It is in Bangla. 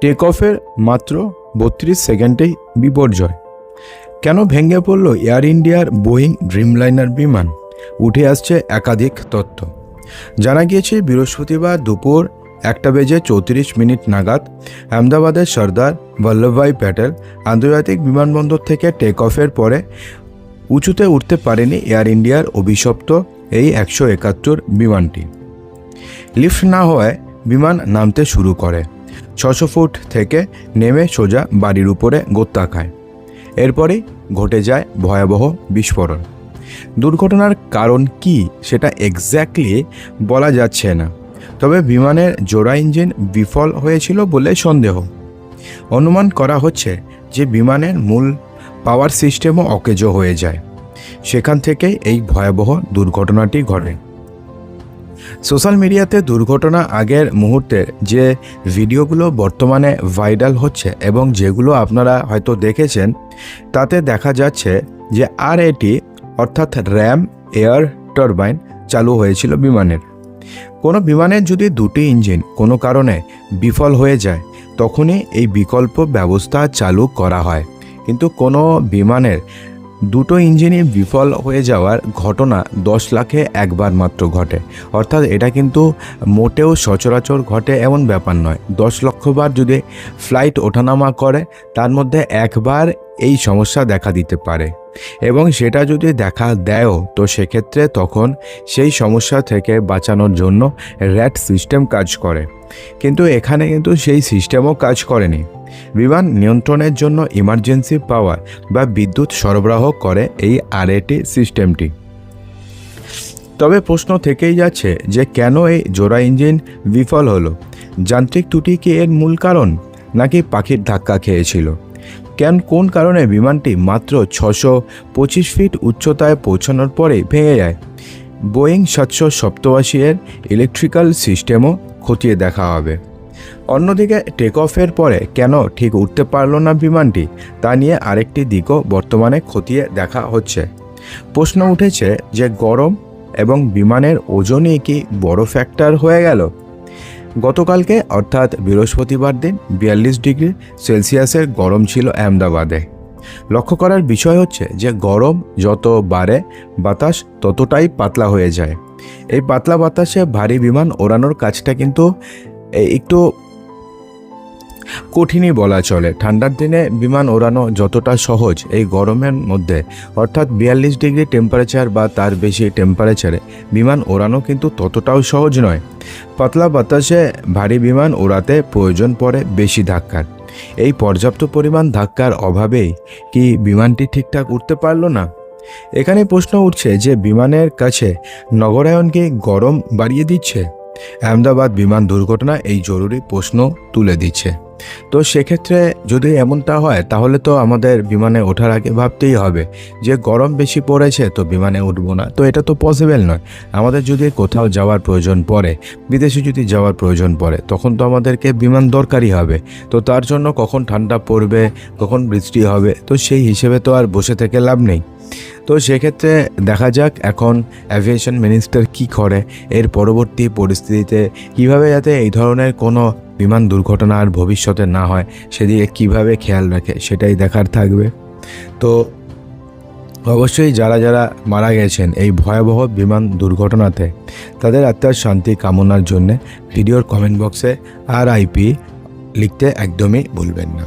টেক অফের মাত্র বত্রিশ সেকেন্ডেই বিপর্যয়। কেন ভেঙে পড়ল এয়ার ইন্ডিয়ার বোয়িং ড্রিমলাইনার বিমান? উঠে আসছে একাধিক তথ্য। জানা গিয়েছে, বৃহস্পতিবার দুপুর একটা বেজে চৌত্রিশ মিনিট নাগাদ আহমেদাবাদের সর্দার বল্লভভাই প্যাটেল আন্তর্জাতিক বিমানবন্দর থেকে টেক অফের পরে উঁচুতে উঠতে পারেনি এয়ার ইন্ডিয়ার অভিশপ্ত এই একশো একাত্তর বিমানটি। লিফট না হওয়ায় বিমান নামতে শুরু করে। ছশো ফুট থেকে নেমে সোজা বাড়ির উপরে গোত্তা খায়। এরপরেই ঘটে যায় ভয়াবহ বিস্ফোরণ। দুর্ঘটনার কারণ কি সেটা এক্স্যাক্টলি বলা যাচ্ছে না। তবে বিমানের জোড়া ইঞ্জিন বিফল হয়েছিল বলে সন্দেহ। অনুমান করা হচ্ছে যে বিমানের মূল পাওয়ার সিস্টেমও অকেজো হয়ে যায়। সেখান থেকেই এই ভয়াবহ দুর্ঘটনাটি ঘটে। সোশ্যাল মিডিয়াতে দুর্ঘটনা আগের মুহূর্তের যে ভিডিওগুলো বর্তমানে ভাইরাল হচ্ছে এবং যেগুলো আপনারা হয়তো দেখেছেন, তাতে দেখা যাচ্ছে যে আর এটি অর্থাৎ র্যাম এয়ার টারবাইন, চালু হয়েছিল বিমানের। কোনো বিমানের যদি দুটি ইঞ্জিন কোনো কারণে বিফল হয়ে যায়, তখনই এই বিকল্প ব্যবস্থা চালু করা হয়। কিন্তু কোনো বিমানের দুটো ইঞ্জিনই বিফল হয়ে যাওয়ার ঘটনা দশ লাখে একবার মাত্র ঘটে। অর্থাৎ এটা কিন্তু মোটেও সচরাচর ঘটে এমন ব্যাপার নয়। দশ লক্ষবার যদি ফ্লাইট ওঠানামা করে, তার মধ্যে একবার এই সমস্যা দেখা দিতে পারে। এবং সেটা যদি দেখা দেয়ও, তো সেক্ষেত্রে তখন সেই সমস্যা থেকে বাঁচানোর জন্য র্যাট সিস্টেম কাজ করে। কিন্তু এখানে কিন্তু সেই সিস্টেমও কাজ করেনি। বিমান নিয়ন্ত্রণের জন্য ইমার্জেন্সি পাওয়ার বা বিদ্যুৎ সরবরাহ করে এই আরএটি সিস্টেমটি তবে প্রশ্ন থেকেই যাচ্ছে যে কেন এই জোড়া ইঞ্জিন বিফল হলো? যান্ত্রিক ত্রুটি কি এর মূল কারণ? নাকি পাখির ধাক্কা খেয়েছিল? কেন কোন কারণে বিমানটি মাত্র ছশো পঁচিশ ফিট উচ্চতায় পৌঁছানোর পরে ভেঙে যায়? বোয়িং সাতশো সপ্তআশি এর ইলেকট্রিক্যাল সিস্টেমও খতিয়ে দেখা হবে। অন্যদিকে টেক অফের পরে কেন ঠিক উঠতে পারল না বিমানটি, তা নিয়ে আরেকটি দিকও বর্তমানে খতিয়ে দেখা হচ্ছে। প্রশ্ন উঠেছে যে গরম এবং বিমানের ওজনই কি বড় ফ্যাক্টর হয়ে গেল? গতকালকে, অর্থাৎ বৃহস্পতিবার দিন, বিয়াল্লিশ ডিগ্রি সেলসিয়াসের গরম ছিল আহমেদাবাদে। লক্ষ্য করার বিষয় হচ্ছে যে গরম যত বাড়ে, বাতাস ততটাই পাতলা হয়ে যায়। এই পাতলা বাতাসে ভারী বিমান ওড়ানোর কাজটা কিন্তু একটু কঠিনই বলা চলে। ঠান্ডার দিনে বিমান ওড়ানো যতটা সহজ এই গরমের মধ্যে, অর্থাৎ বিয়াল্লিশ ডিগ্রি টেম্পারেচার বা তার বেশি টেম্পারেচারে বিমান ওড়ানো কিন্তু ততটাও সহজ নয়। পাতলা বাতাসে ভারী বিমান ওড়াতে প্রয়োজন পড়ে বেশি ধাক্কার। এই পর্যাপ্ত পরিমাণ ধাক্কার অভাবেই কি বিমানটি ঠিকঠাক উঠতে পারল না? এখানে প্রশ্ন উঠছে যে বিমানের কাছে নগরায়নকে গরম বাড়িয়ে দিচ্ছে? আহমেদাবাদ বিমান দুর্ঘটনা এই জরুরি প্রশ্ন তুলে দিচ্ছে। তো সেক্ষেত্রে যদি এমনটা হয়, তাহলে তো আমাদের বিমানে ওঠার আগে ভাবতেই হবে যে গরম বেশি পড়েছে তো বিমানে উঠবো না। তো এটা তো পসিবল নয়। আমাদের যদি কোথাও যাওয়ার প্রয়োজন পড়ে, বিদেশে যদি যাওয়ার প্রয়োজন পড়ে, তখন তো আমাদেরকে বিমান দরকারই হবে। তো তার জন্য কখন ঠান্ডা পড়বে, কখন বৃষ্টি হবে, তো সেই হিসেবে তো আর বসে থেকে লাভ নেই। তো সেক্ষেত্রে দেখা যাক এখন অ্যাভিয়েশন মিনিস্টার কি করে, এর পরবর্তী পরিস্থিতিতে কীভাবে যাতে এই ধরনের কোনো বিমান দুর্ঘটনা আর ভবিষ্যতে না হয়, সেদিকে কীভাবে খেয়াল রাখে সেটাই দেখার থাকবে। তো অবশ্যই যারা যারা মারা গেছেন এই ভয়াবহ বিমান দুর্ঘটনাতে, তাদের আত্মার শান্তি কামনার জন্য ভিডিওর কমেন্ট বক্সে আর আইপি লিখতে একদমই ভুলবেন না।